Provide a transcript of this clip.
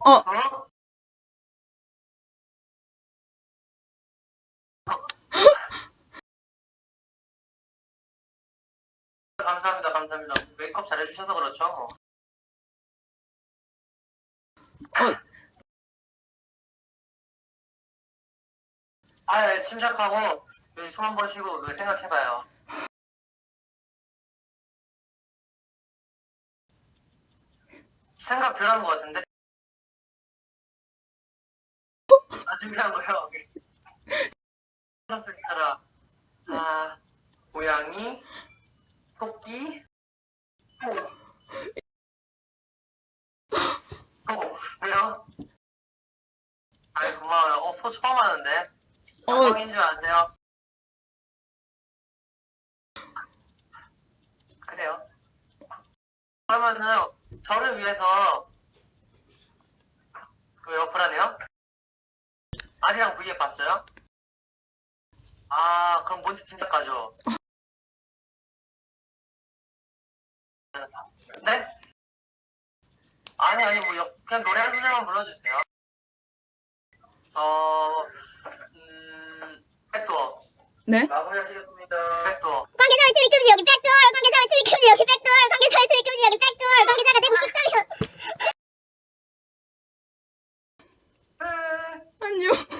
어, 어? 감사합니다, 감사합니다. 메이크업 잘해주셔서 그렇죠. 뭐. 아, 예, 침착하고 숨 한 번 쉬고 그 생각해봐요. 생각 덜한 것 같은데? 준비한 거요. 소리처럼 아, 고양이, 토끼, 소. 소, 왜요? 아이, 고마워요. 어, 소 처음 하는데? 어. 영광인 줄 아세요? 그래요. 그러면은 저를 위해서 아리랑 VF 봤어요? 아 그럼 뭔지 짐작가죠. 네? 아니 아니 뭐 그냥 노래 한 소절만 불러주세요. 어... 음... 백도어. 네? 마무리하시겠습니다. 백도어. 관계자 외출이 금지 여기 백도어! 관계자 외출이 금지 여기 백도어! 관계자 외출이 금지 여기 백도어! 관계자가 되고 싶다면 안녕.